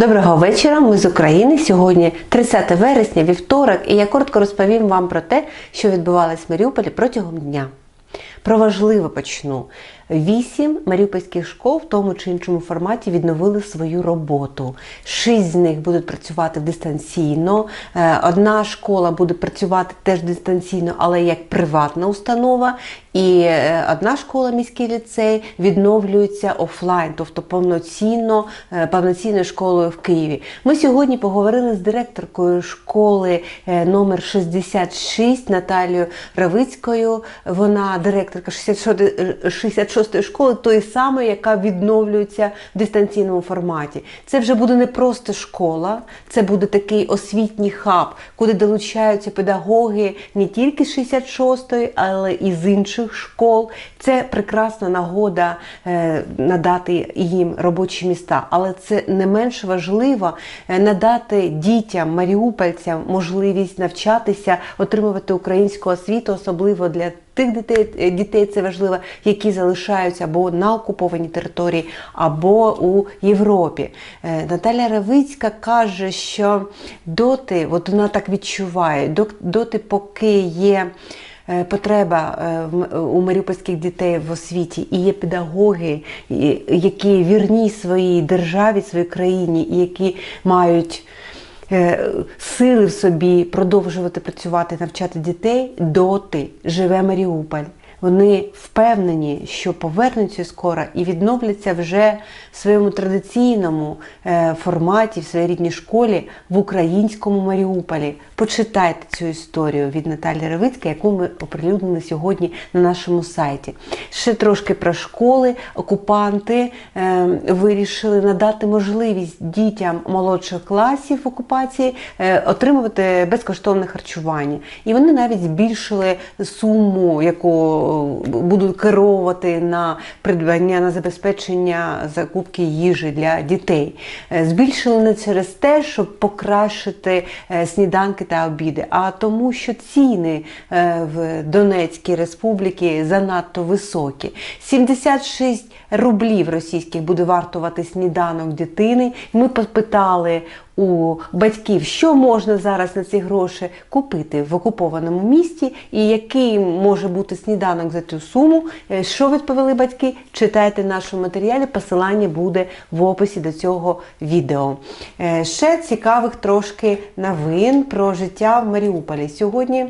Доброго вечора, ми з України. Сьогодні 30 вересня, вівторок, і я коротко розповім вам про те, що відбувалось в Маріуполі протягом дня. Про важливе почну. Вісім маріупольських школ в тому чи іншому форматі відновили свою роботу. Шість з них будуть працювати дистанційно. Е, Одна школа буде працювати теж дистанційно, але як приватна установа. І е, одна школа, міський ліцей, відновлюється офлайн, тобто повноцінно, е, повноцінною школою в Києві. Ми сьогодні поговорили з директоркою школи номер 66 Наталією Равицькою. Вона директорка 66 ї школи, тої самої, яка відновлюється в дистанційному форматі. Це вже буде не просто школа, це буде такий освітній хаб, куди долучаються педагоги не тільки з 66-ї, але і з інших школ. Це прекрасна нагода е, надати їм робочі міста, але це не менш важливо е, надати дітям, маріупольцям можливість навчатися, отримувати українську освіту, особливо для тих дітей, е, дітей це важливо, які залишаються або на окупованій території, або у Європі. Е, Наталя Равицька каже, що доти, от вона так відчуває, доти, поки є. е, Потреба у маріупольських дітей в освіті і є педагоги, які вірні своїй державі, своїй країні, і які мають сили в собі продовжувати працювати, навчати дітей, доти живе Маріуполь. Вони впевнені, що повернуться скоро і відновляться вже в своєму традиційному е, форматі, в своїй рідній школі в українському Маріуполі. Почитайте цю історію від Наталі Ревицької, яку ми оприлюднили сьогодні на нашому сайті. Ще трошки про школи. Окупанти е, вирішили надати можливість дітям молодших класів окупації е, отримувати безкоштовне харчування. І вони навіть збільшили суму, яку будуть керувати на придбання на забезпечення закупки їжі для дітей. Е, Збільшили не через те, щоб покращити е, сніданки та обіди, а тому, що ціни е, в Донецькій республіці занадто високі. 76 рублів російських буде вартувати сніданок дитини. Ми попитали у батьків, що можна зараз на ці гроші купити в окупованому місті, і який може бути сніданок за цю суму. Е, Що відповіли батьки? Читайте в нашому матеріалі. Посилання буде в описі до цього відео. Е, Ще цікавих трошки новин про життя в Маріуполі. Сьогодні.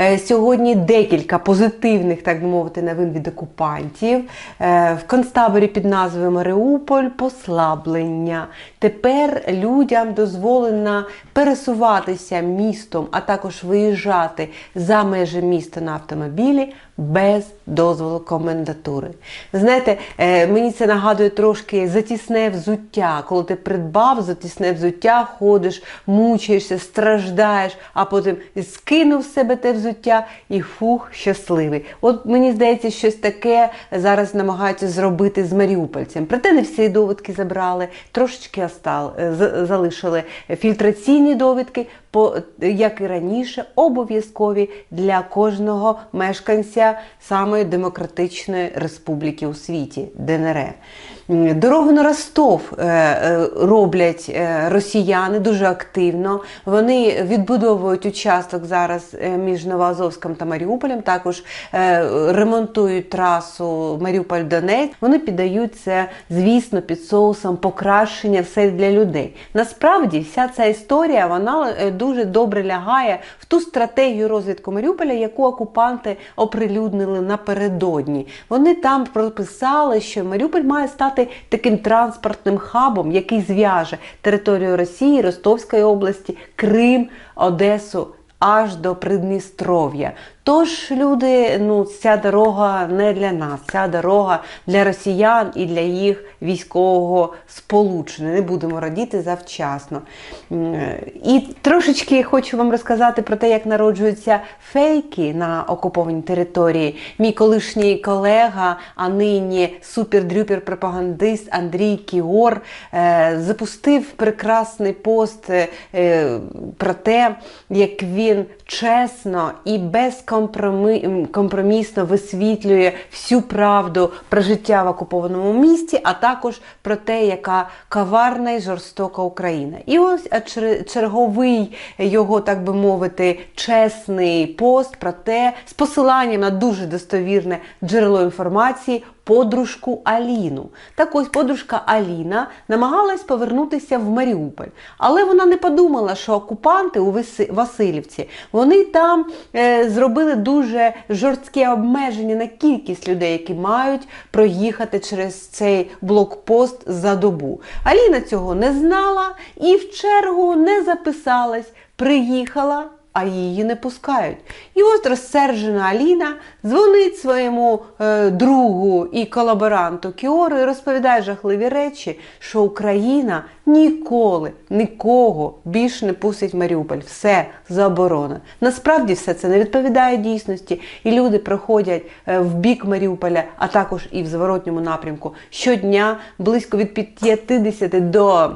Е, Сьогодні декілька позитивних, так би мовити, новин від окупантів. Е, В концтаборі під назвою Маріуполь послаблення. Тепер людям дозволено пересуватися містом, а також виїжджати за межі міста на автомобілі без дозволу комендатури. Знаєте, е, мені це нагадує трошки затісне взуття. Коли ти придбав затісне взуття, ходиш, мучаєшся, страждаєш, а потім скинув з себе те взуття і фух, щасливий. От мені здається, щось таке зараз намагаються зробити з маріупольцем. Проте не всі довідки забрали, трошечки остал, е, залишили фільтраційні довідки, по, як і раніше, обов'язкові для кожного мешканця самої демократичної республіки у світі ДНР. М, Дорогу на Ростов е, е, роблять е, росіяни дуже активно. Вони відбудовують участок зараз е, між Новоазовськом та Маріуполем. Також е, ремонтують трасу Маріуполь-Донець. Вони піддають це, звісно, під соусом покращення все для людей. Насправді, вся ця історія вона е, дуже добре лягає в ту стратегію розвитку Маріуполя, яку окупанти оприлюднили напередодні. Вони там прописали, що Маріуполь має стати таким транспортним хабом, який зв'яже територію Росії, Ростовської області, Крим, Одесу. Аж до Придністров'я. Тож, люди, ну ця дорога не для нас, ця дорога для росіян і для їх військового сполучення. Не будемо радіти завчасно. І трошечки хочу вам розказати про те, як народжуються фейки на окупованій території. Мій колишній колега, а нині супер-дрюпер пропагандист Андрій Кіор е, запустив прекрасний пост е, про те, як він чесно і без м, компромісно висвітлює всю правду про життя в окупованому місті, а також про те, яка каварна і жорстока Україна. І ось черговий його, так би мовити, чесний пост про те, з посиланням на дуже достовірне джерело інформації. Подружку Аліну. Так ось подружка Аліна намагалась повернутися в Маріуполь, але вона не подумала, що окупанти у Васильівці вони там е, зробили дуже жорсткі обмеження на кількість людей, які мають проїхати через цей блокпост за добу. Аліна цього не знала і в чергу не записалась, приїхала а її не пускають. І ось розсержена Аліна дзвонить своєму е, другу і колаборанту Кіору і розповідає жахливі речі, що Україна ніколи нікого більше не пустить Маріуполь. Все заборона. Насправді все це не відповідає дійсності, і люди проходять е, в бік Маріуполя, а також і в зворотньому напрямку щодня близько від 50 до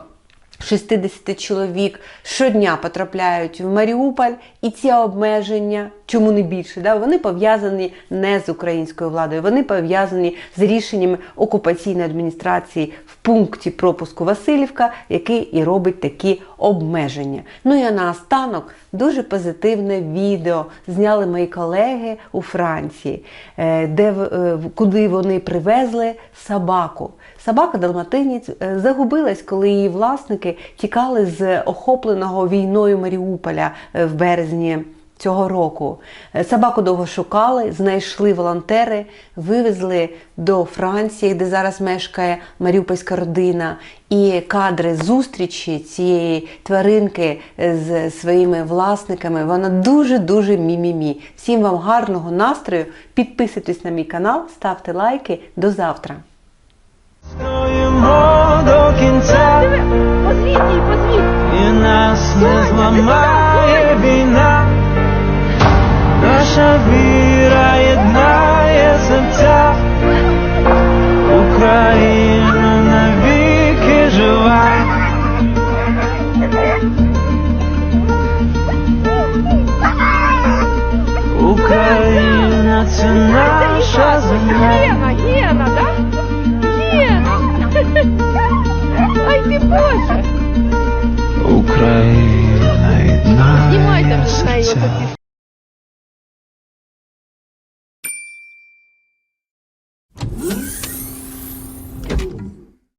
60 чоловік щодня потрапляють в Маріуполь, і ці обмеження, чому не більше, да, вони пов'язані не з українською владою, вони пов'язані з рішеннями окупаційної адміністрації в пункті пропуску Васильівка, який і робить такі обмеження. Ну і наостанок дуже позитивне відео зняли мої колеги у Франції, е, де е, куди вони привезли собаку. Собака далматинець е, загубилась, коли її власники тікали з охопленого війною Маріуполя в березні. Цього року Е, собаку довго шукали, знайшли волонтери, вивезли до Франції, де зараз мешкає маріупольська родина. І кадри зустрічі цієї тваринки е, з своїми власниками. Вона дуже дуже мі-мі-мі. Всім вам гарного настрою. Підписуйтесь на мій канал, ставте лайки. До завтра. Стоїмо до кінця, Позвіть позвіть. і нас не зламає Україна навіки жива. Україна це наша земля. Гена, Гена, да? Гена. Ай ти Боже. Україна Знімайте мене, серця. хочу